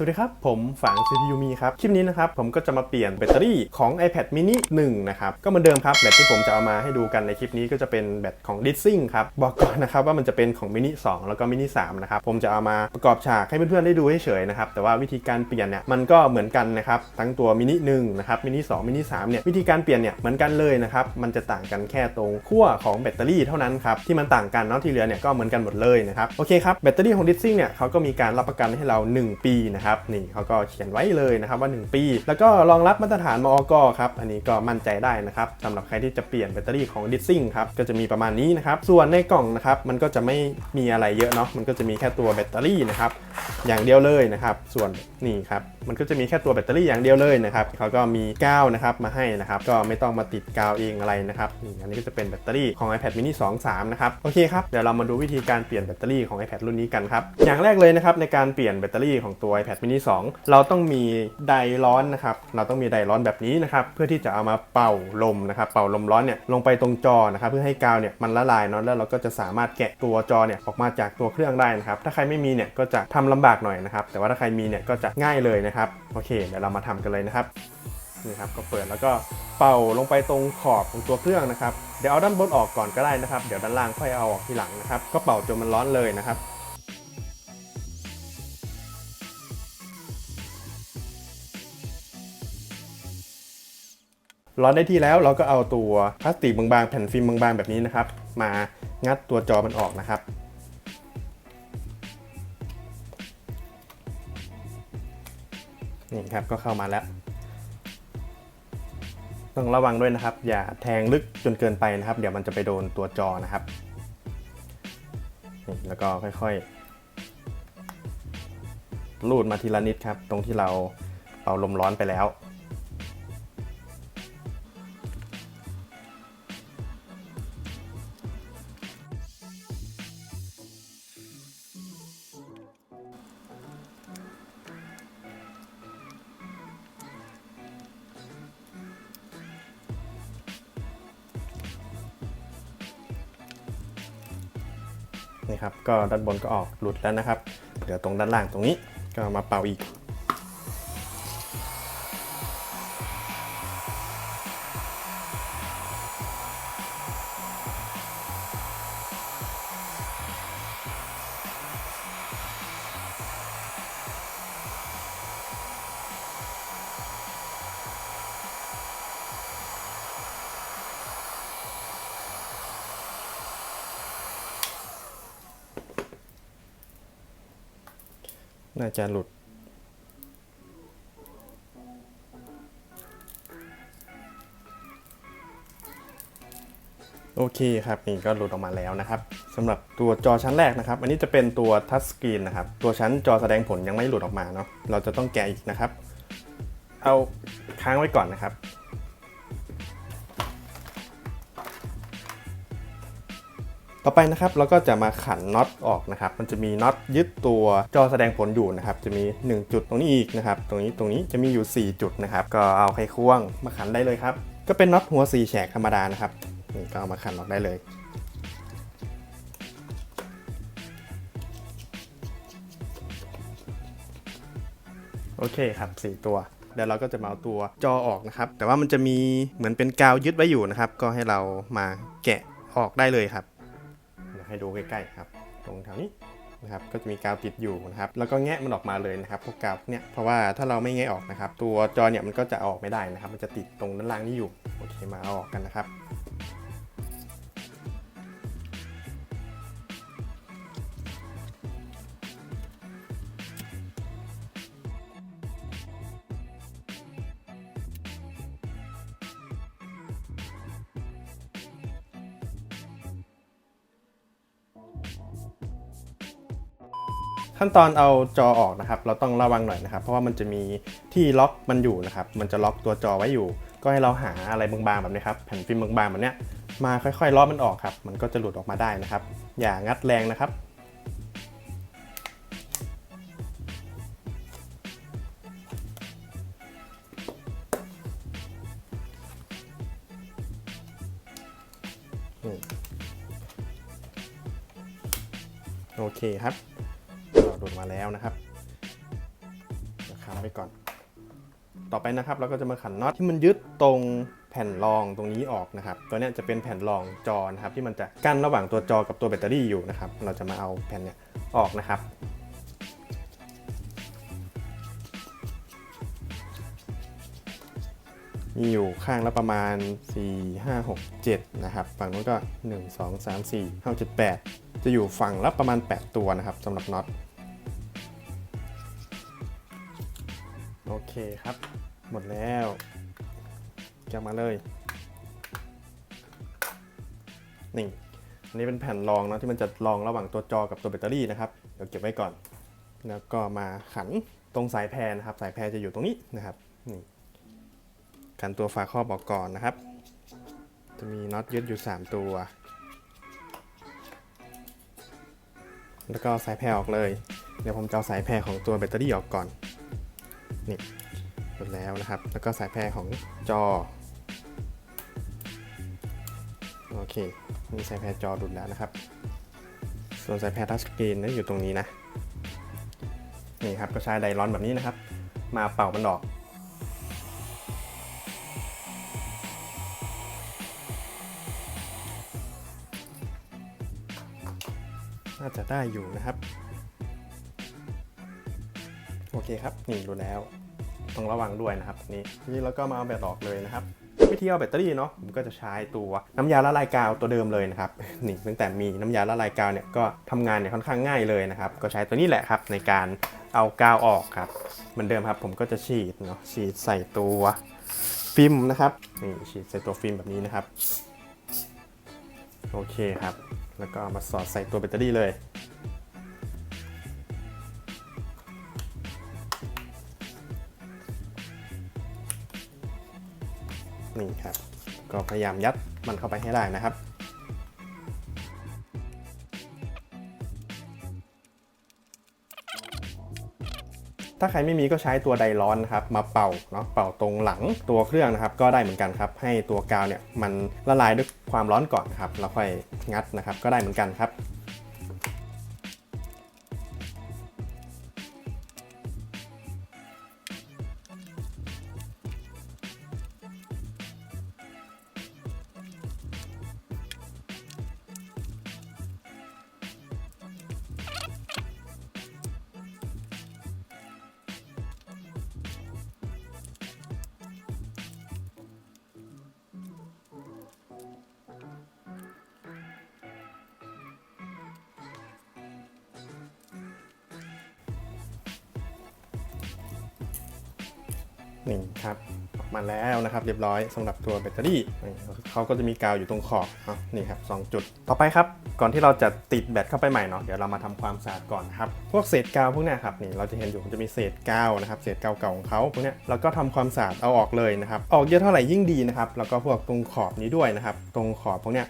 สวัสดีครับ ผมฝาง CPU มีครับ คลิปนี้นะครับ ผมก็จะมาเปลี่ยนแบตเตอรี่ของ iPad mini 1 นะครับ ก็เหมือนเดิมครับ แบตที่ผมจะเอามาให้ดูกันในคลิปนี้ก็จะเป็นแบตของ d i s s i n g ครับ บอกก่อนนะครับว่ามันจะเป็นของ mini 2 แล้วก็ mini 3 นะครับ ผมจะเอามาประกอบฉากให้เพื่อนๆได้ดูเฉยๆนะครับ แต่ว่าวิธีการเปลี่ยนเนี่ยมันก็เหมือนกันนะครับ ทั้งตัว mini 1 นะครับ mini 2 mini 3 เนี่ยวิธีการเปลี่ยนเนี่ยเหมือนกันเลยนะครับ มันจะต่างกันแค่ตรงขั้วของแบตเตอรี่เท่านั้นครับที่มันต่างกันเนาะที่เหลือเนี่ยก็เหมือนกันหมดเลยนะครับโอเคครับแบตเตอรี่ของ d i s s i n g เนี่ยเขาก็มีการรับประกันให้เรา 1 ปีนะครับนี่เขาก็เขียนไว้เลยนะครับว่า 1 ปี แล้วก็รองรับมาตรฐานมอกครับอันนี้ก็มั่นใจได้นะครับสำหรับใครที่จะเปลี่ยนแบตเตอรี่ของ d i s s i n g ครับก็จะมีประมาณนี้นะครับส่วนในกล่องนะครับมันก็จะไม่มีอะไรเยอะเนาะมันก็จะมีแค่ตัวแบตเตอรี่นะครับอย่างเดียวเลยนะครับส่วนนี่ครับมันก็จะมีแค่ตัวแบตเตอรี่อย่างเดียวเลยนะครับเขาก็มีกาวนะครับมาให้นะครับก็ไม่ต้องมาติดกาวเองอะไรนะครับนี่อันนี้ก็จะเป็นแบตเตอรี่ของ iPad mini 2 3นะครับโอเคครับเดี๋ยวเรามาดูวิธีการเปลี่ยนแบตเตอรี่ของ iPad รุ่นนี้กันครับอย่างแรกเลยนะครับในการเปลี่ยนแบตเตอรี่ของตัว iPad mini 2 เราต้องมีไดร้อนนะครับ เราต้องมีไดร้อนแบบนี้นะครับ เพื่อที่จะเอามาเป่าลมนะครับ เป่าลมร้อนเนี่ยลงไปตรงจอนะครับ เพื่อให้กาวเนี่ยมันละลายเนาะ แล้วเราก็จะสามารถแกะตัวจอเนี่ยออกมาจากตัวเครื่องได้นะครับ ถ้าใครไม่มีเนี่ยก็จะทำลำบากหน่อยนะครับ แต่ว่าถ้าใครมีเนี่ยก็จะง่ายเลยนะครับ โอเค เดี๋ยวเรามาทำกันเลยนะครับ นี่ครับ ก็เปิดแล้วก็เป่าลงไปตรงขอบของตัวเครื่องนะครับ เดี๋ยวเอาด้านบนออกก่อนก็ได้นะครับ เดี๋ยวด้านล่างค่อยเอาออกทีหลังนะครับ ก็เป่าจนมันร้อนเลยนะครับ ร้อนได้ที่แล้วเราก็เอาตัวพลาสติกบางๆ แผ่นฟิล์มบางๆ แบบนี้นะครับ มางัดตัวจอมันออกนะครับ นี่ครับก็เข้ามาแล้ว ต้องระวังด้วยนะครับ อย่าแทงลึกจนเกินไปนะครับ เดี๋ยวมันจะไปโดนตัวจอนะครับนี่แล้วก็ค่อยๆ ลูดมาทีละนิดครับ ตรงที่เราเป่าลมร้อนไปแล้ว ก็ด้านบนก็ออกหลุดแล้วนะครับ เดี๋ยวตรงด้านล่างตรงนี้ก็มาเป่าอีก น่าจะหลุด โอเคครับนี่ก็หลุดออกมาแล้วนะครับสำหรับตัวจอชั้นแรกนะครับ อันนี้จะเป็นตัวทัชสกรีนนะครับ ตัวชั้นจอแสดงผลยังไม่หลุดออกมาเนาะเราจะต้องแกะอีกนะครับ เอาค้างไว้ก่อนนะครับ ต่อไปนะครับเราก็จะมาขันน็อตออกนะครับ มันจะมีน็อตยึดตัวจอแสดงผลอยู่นะครับ จะมี 1 จุดตรงนี้อีกนะครับ ตรงนี้ตรงนี้จะมีอยู่ 4 จุดนะครับ ก็เอาไขควงมาขันได้เลยครับ ก็เป็นน็อตหัว4แฉกธรรมดานะครับนี่ก็เอามาขันออกได้เลยโอเคครับ 4 ตัวเดี๋ยวเราก็จะมาเอาตัวจอออกนะครับ แต่ว่ามันจะมีเหมือนเป็นกาวยึดไว้อยู่นะครับ ก็ให้เรามาแกะออกได้เลยครับ ให้ดูใกล้ๆครับ ตรงแถวนี้นะครับก็จะมีกาวติดอยู่นะครับ แล้วก็แงะมันออกมาเลยนะครับพวกกาวเนี่ยเพราะว่าถ้าเราไม่แงะออกนะครับ ตัวจอเนี่ยมันก็จะออกไม่ได้นะครับ มันจะติดตรงด้านล่างนี้อยู่โอเคมาเอาออกกันนะครับ ขั้นตอนเอาจอออกนะครับ เราต้องระวังหน่อยนะครับ เพราะว่ามันจะมีที่ล็อกมันอยู่นะครับ มันจะล็อกตัวจอไว้อยู่ ก็ให้เราหาอะไรบางๆแบบนี้ครับ แผ่นฟิล์มบางๆแบบเนี้ยมาค่อยๆล้อมันออกครับ มันก็จะหลุดออกมาได้นะครับ อย่างัดแรงนะครับโอเคครับ เราดูดมาแล้วนะครับค้ำไว้ก่อน ต่อไปนะครับเราก็จะมาขันน็อตที่มันยึดตรงแผ่นรองตรงนี้ออกนะครับ ตัวนี้จะเป็นแผ่นรองจอนะครับที่มันจะกั้นระหว่างตัวจอกับตัวแบตเตอรี่อยู่นะครับ เราจะมาเอาแผ่นเนี้ยออกนะครับมีอยู่ข้างละประมาณ 4 5 6 7 นะครับ ฝั่งนู้นก็ 1 2 3 4 5 7 8 จะอยู่ฝั่งละประมาณ 8 ตัวนะครับสำหรับน็อต เคครับ หมดแล้วแกะมาเลย นี่อันนี้เป็นแผ่นรองนะที่มันจะรองระหว่างตัวจอกับตัวแบตเตอรี่นะครับ เดี๋ยวเก็บไว้ก่อน แล้วก็มาขันตรงสายแพรนะครับ สายแพรจะอยู่ตรงนี้นะครับ นี่กันตัวฝาครอบออกก่อนนะครับ จะมีน็อตยึดอยู่ 3 ตัว แล้วก็สายแพรออกเลย เดี๋ยวผมจะเอาสายแพรของตัวแบตเตอรี่ออกก่อน นี่หมดแล้วนะครับ แล้วก็สายแพรของจอ โอเค มีสายแพรจอดุดแล้วนะครับ ส่วนสายแพรทัชสกรีนนั้นอยู่ตรงนี้นะ นี่ครับ ก็ใช้ไดร้อนแบบนี้นะครับ มาเป่ามันออกน่าจะได้อยู่นะครับ เคครับ นี่รู้แล้ว ต้องระวังด้วยนะครับนี่ทีนี้เราก็มาเอาแบตออกเลยนะครับวิธีเอาแบตเตอรี่เนาะผมก็จะใช้ตัวน้ำยาละลายกาวตัวเดิมเลยนะครับนี่ตั้งแต่มีน้ำยาละลายกาวเนี่ยก็ทำงานเนี่ยค่อนข้างง่ายเลยนะครับก็ใช้ตัวนี้แหละครับในการเอากาวออกครับเหมือนเดิมครับผมก็จะฉีดเนาะฉีดใส่ตัวฟิล์มนะครับนี่ฉีดใส่ตัวฟิล์มแบบนี้นะครับโอเคครับ แล้วก็มาสอดใส่ตัวแบตเตอรี่เลย นี่ครับก็พยายามยัดมันเข้าไปให้ได้นะครับถ้าใครไม่มีก็ใช้ตัวไดร้อนนะครับมาเป่าเนาะเป่าตรงหลังตัวเครื่องนะครับ ก็ได้เหมือนกันครับ ให้ตัวกาวเนี่ยมันละลายด้วยความร้อนก่อนครับแล้วค่อยงัดนะครับ ก็ได้เหมือนกันครับ นี่ครับออกมาแล้วนะครับ เรียบร้อยสำหรับตัวแบตเตอรี่เขาก็จะมีกาวอยู่ตรงขอบอะนี่ครับสองจุด ต่อไปครับ ก่อนที่เราจะติดแบตเข้าไปใหม่เนาะเดี๋ยวเรามาทำความสะอาดก่อนนะครับ พวกเศษกาวพวกเนี้ยครับนี่เราจะเห็นอยู่มันจะมีเศษกาวนะครับเศษกาวเก่าของเขาพวกเนี้ยเราก็ทำความสะอาดเอาออกเลยนะครับออกเยอะเท่าไหร่ยิ่งดีนะครับแล้วก็พวกตรงขอบนี้ด้วยนะครับ ตรงขอบพวกเนี้ย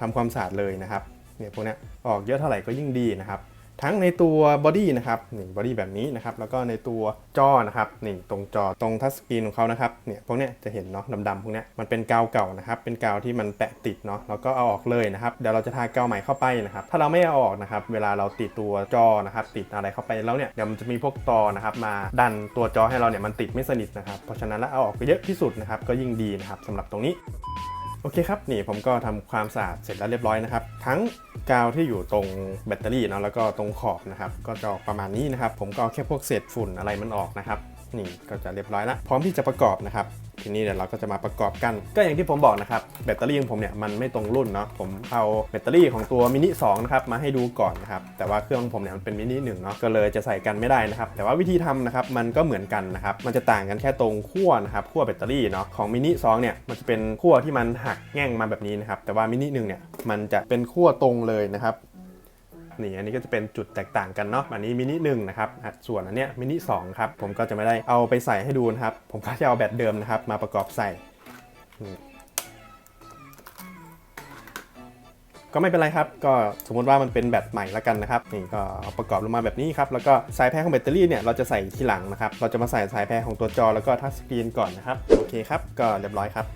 ทำความสะอาดเลยนะครับเนี่ยพวกเนี้ยออกเยอะเท่าไหร่ก็ยิ่งดีนะครับ ทั้งในตัวบอดี้นะครับนี่บอดี้แบบนี้นะครับแล้วก็ในตัวจอนะครับนี่ตรงจอตรงทัชสกรีนของเขานะครับเนี่ยพวกเนี้ยจะเห็นเนาะดำๆพวกเนี้ยมันเป็นกาวเก่านะครับเป็นกาวที่มันแปะติดเนาะแล้วก็เอาออกเลยนะครับเดี๋ยวเราจะทากาวใหม่เข้าไปนะครับถ้าเราไม่เอาออกนะครับเวลาเราติดตัวจอนะครับติดอะไรเข้าไปแล้วเนี่ยเดี๋ยวมันจะมีพวกตอนะครับมาดันตัวจอให้เราเนี่ยมันติดไม่สนิทนะครับเพราะฉะนั้นแล้วเอาออกไปเยอะที่สุดนะครับก็ยิ่งดีนะครับสำหรับตรงนี้ โอเคครับนี่ผมก็ทำความสะอาดเสร็จแล้วเรียบร้อยนะครับ ทั้งกาวที่อยู่ตรงแบตเตอรี่เนาะแล้วก็ตรงขอบนะครับ ก็จะออกประมาณนี้นะครับ ผมก็เอาแค่พวกเศษฝุ่นอะไรมันออกนะครับ นี่ก็จะเรียบร้อยแล้วพร้อมที่จะประกอบนะครับทีนี้เดี๋ยวเราก็จะมาประกอบกัน ก็อย่างที่ผมบอกนะครับแบตเตอรี่ของผมเนี่ยมันไม่ตรงรุ่นเนาะผมเอาแบตเตอรี่ของตัวมินิ2นะครับมาให้ดูก่อนนะครับแต่ว่าเครื่องของผมเนี่ยมันเป็นมินิหนึ่งเนาะก็เลยจะใส่กันไม่ได้นะครับแต่ว่าวิธีทำนะครับมันก็เหมือนกันนะครับมันจะต่างกันแค่ตรงขั้วนะครับขั้วแบตเตอรี่เนาะของมินิ2เนี่ยมันจะเป็นขั้วที่มันหักแง่งมาแบบนี้นะครับแต่ว่ามินิหนึ่งเนี่ยมันจะเป็นขั้วตรงเลยนะครับ นี่อันนี้ก็จะเป็นจุดแตกต่างกันเนาะอันนี้มินิหนึ่งนะครับส่วนอันเนี้ยมินิสองครับผมก็จะไม่ได้เอาไปใส่ให้ดูนะครับ ผมก็จะเอาแบตเดิมนะครับ มาประกอบใส่ก็ไม่เป็นไรครับ ก็สมมติว่ามันเป็นแบตใหม่ล้วกันนะครับ นี่ก็เอาประกอบลงมาแบบนี้ครับ แล้วก็สายแพรของแบตเตอรี่เนี่ยเราจะใส่ทีหลังนะครับ เราจะมาใส่สายแพรของตัวจอแล้วก็ทัชสกรีนก่อนนะครับ โอเคครับ ก็เรียบร้อยครับ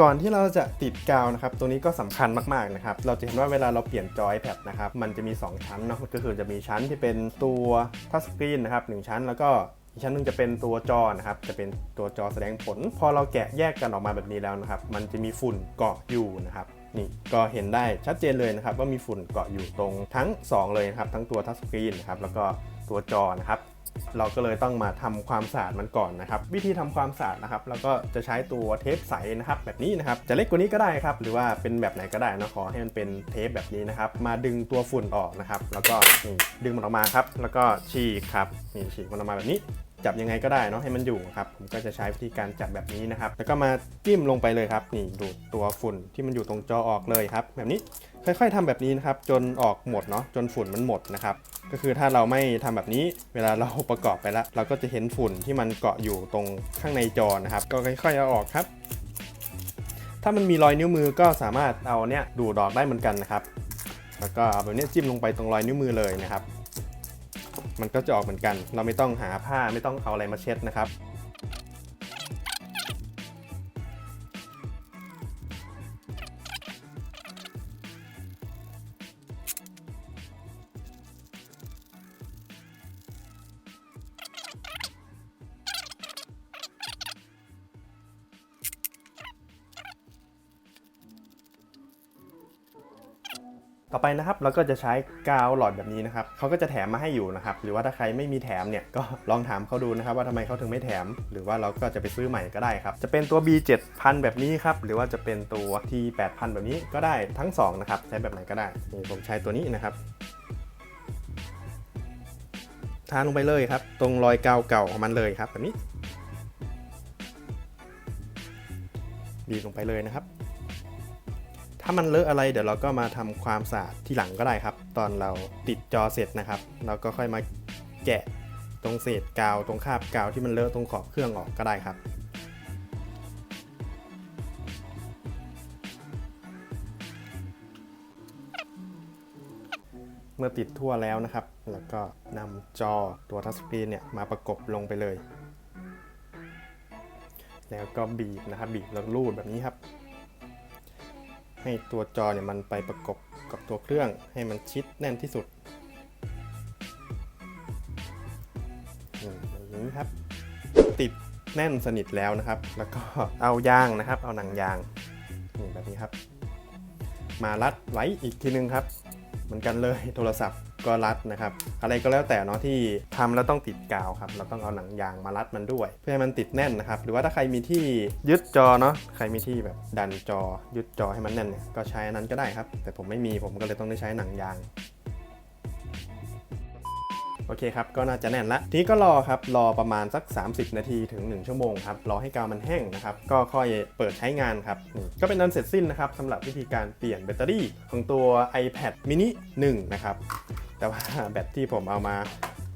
ก่อนที่เราจะติดกาวนะครับตัวนี้ก็สำคัญมากๆนะครับเราจะเห็นว่าเวลาเราเปลี่ยนจอ iPad นะครับมันจะมี 2 ชั้นเนาะก็คือจะมีชั้นที่เป็นตัวทัชสกรีนนะครับหนึ่งชั้นแล้วก็อีกชั้นหนึงจะเป็นตัวจอนะครับ จะเป็นตัวจอแสดงผล พอเราแกะแยกกันออกมาแบบนี้แล้วนะครับ มันจะมีฝุ่นเกาะอยู่นะครับ นี่ก็เห็นได้ชัดเจนเลยนะครับ ว่ามีฝุ่นเกาะอยู่ตรงทั้ง 2 เลยนะครับ ทั้งตัวทัชสกรีนนะครับ แล้วก็ตัวจอนะครับ เราก็เลยต้องมาทำความสะอาดมันก่อนนะครับ วิธีทำความสะอาดนะครับเราก็จะใช้ตัวเทปใสนะครับ แบบนี้นะครับจะเล็กกว่านี้ก็ได้ครับ หรือว่าเป็นแบบไหนก็ได้นะขอให้มันเป็นเทปแบบนี้นะครับ มาดึงตัวฝุ่นออกนะครับ แล้วก็นี่ดึงมันออกมาครับ แล้วก็ฉีกครับนี่ฉีกมันออกมาแบบนี้จับยังไงก็ได้เนาะให้มันอยู่ครับ ผมก็จะใช้วิธีการจับแบบนี้นะครับ แล้วก็มาจิ้มลงไปเลยครับ นี่ดูดตัวฝุ่นที่มันอยู่ตรงจอออกเลยครับ แบบนี้ ค่อยๆทำแบบนี้นะครับ จนออกหมดเนาะจนฝุ่นมันหมดนะครับ ก็คือถ้าเราไม่ทำแบบนี้เวลาเราประกอบไปแล้วเราก็จะเห็นฝุ่นที่มันเกาะอยู่ตรงข้างในจอนะครับ ก็ค่อยๆเอาออกครับ ถ้ามันมีรอยนิ้วมือก็สามารถเอาเนี้ยดูดออกได้เหมือนกันนะครับ แล้วก็เอาแบบนี้จิ้มลงไปตรงรอยนิ้วมือเลยนะครับ มันก็จะออกเหมือนกัน เราไม่ต้องหาผ้าไม่ต้องเอาอะไรมาเช็ดนะครับ ต่อไปนะครับเราก็จะใช้กาวหลอดแบบนี้นะครับเขาก็จะแถมมาให้อยู่นะครับหรือว่าถ้าใครไม่มีแถมเนี่ยก็ลองถามเขาดูนะครับว่าทำไมเขาถึงไม่แถม หรือว่าเราก็จะไปซื้อใหม่ก็ได้ครับจะเป็นตัว B 7000แบบนี้ครับหรือว่าจะเป็นตัว T 8000แบบนี้ก็ได้ทั้งสองนะครับใช้แบบไหนก็ได้นี่ผมใช้ตัวนี้นะครับทาลงไปเลยครับ ตรงรอยกาวเก่าของมันเลยครับแบบนี้บีบลงไปเลยนะครับ ถ้ามันเลอะอะไรเดี๋ยวเราก็มาทำความสะอาดที่หลังก็ได้ครับ ตอนเราติดจอเสร็จนะครับ เราก็ค่อยมาแกะตรงเศษกาวตรงคาบกาวที่มันเลอะตรงขอบเครื่องออกก็ได้ครับเมื่อติดทั่วแล้วนะครับ แล้วก็นำจอตัวทัชสกรีนเนี่ยมาประกบลงไปเลย แล้วก็บีบนะครับ บีบแล้วรูดแบบนี้ครับ ให้ตัวจอเนี่ยมันไปประกบกับตัวเครื่องให้มันชิดแน่นที่สุดอย่างนี้ครับ ติดแน่นสนิทแล้วนะครับ แล้วก็เอายางนะครับ เอาหนังยางนี่แบบนี้ครับ มารัดไว้อีกทีนึงครับ เหมือนกันเลยโทรศัพท์ ก็รัดนะครับ อะไรก็แล้วแต่เนาะที่ทำแล้วต้องติดกาวครับ เราต้องเอาหนังยางมารัดมันด้วย เพื่อให้มันติดแน่นนะครับ หรือว่าถ้าใครมีที่ยึดจอเนาะ ใครมีที่แบบดันจอยึดจอให้มันแน่นเนี่ยก็ใช้อันนั้นก็ได้ครับ แต่ผมไม่มีผมก็เลยต้องได้ใช้หนังยางโอเคครับ ก็น่าจะแน่นละ ทีนี้ก็รอครับ รอประมาณสัก 30 นาทีถึง 1 ชั่วโมงครับ รอให้กาวมันแห้งนะครับ ก็ค่อยเปิดใช้งานครับ ก็เป็นอันเสร็จสิ้นนะครับสำหรับวิธีการเปลี่ยนแบตเตอรี่ของตัว iPad mini 1 นะครับ แต่ว่าแบตที่ผมเอามา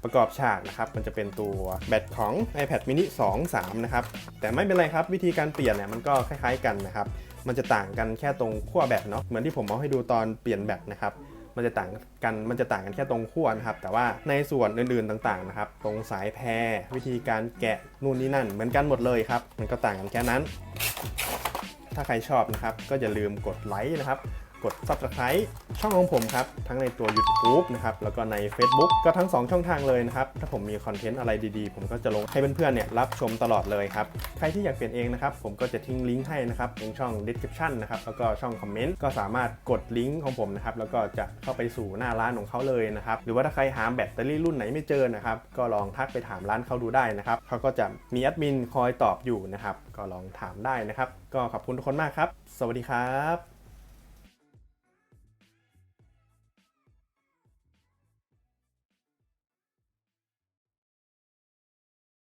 ประกอบฉากนะครับ มันจะเป็นตัวแบตของ iPad mini 2 3 นะครับ แต่ไม่เป็นไรครับ วิธีการเปลี่ยนเนี่ยมันก็คล้ายๆกันนะครับ มันจะต่างกันแค่ตรงขั้วแบตเนาะ เหมือนที่ผมเอาให้ดูตอนเปลี่ยนแบตนะครับ มันจะต่างกัน มันจะต่างกันแค่ตรงขั้วนะครับ แต่ว่าในส่วนอื่นๆต่างๆนะครับ ตรงสายแพร วิธีการแกะนู่นนี่นั่น เหมือนกันหมดเลยครับ มันก็ต่างกันแค่นั้น ถ้าใครชอบนะครับ ก็อย่าลืมกดไลค์นะครับ กด subscribe ช่องของผมครับ ทั้งในตัว YouTube นะครับ แล้วก็ใน Facebook ก็ทั้ง 2 ช่องทางเลยนะครับ ถ้าผมมีคอนเทนต์อะไรดีๆ ผมก็จะลงให้เพื่อนๆเนี่ยรับชมตลอดเลยครับ ใครที่อยากเปลี่ยนเองนะครับ ผมก็จะทิ้งลิงก์ให้นะครับในช่อง description นะครับ แล้วก็ช่องคอมเมนต์ก็สามารถกดลิงก์ของผมนะครับ แล้วก็จะเข้าไปสู่หน้าร้านของเขาเลยนะครับ หรือว่าถ้าใครหาแบตเตอรี่รุ่นไหนไม่เจอนะครับ ก็ลองทักไปถามร้านเขาดูได้นะครับเขาก็จะมีแอดมินคอยตอบอยู่นะครับ ก็ลองถามได้นะครับ ก็ขอบคุณทุกคนมากครับ สวัสดีครับ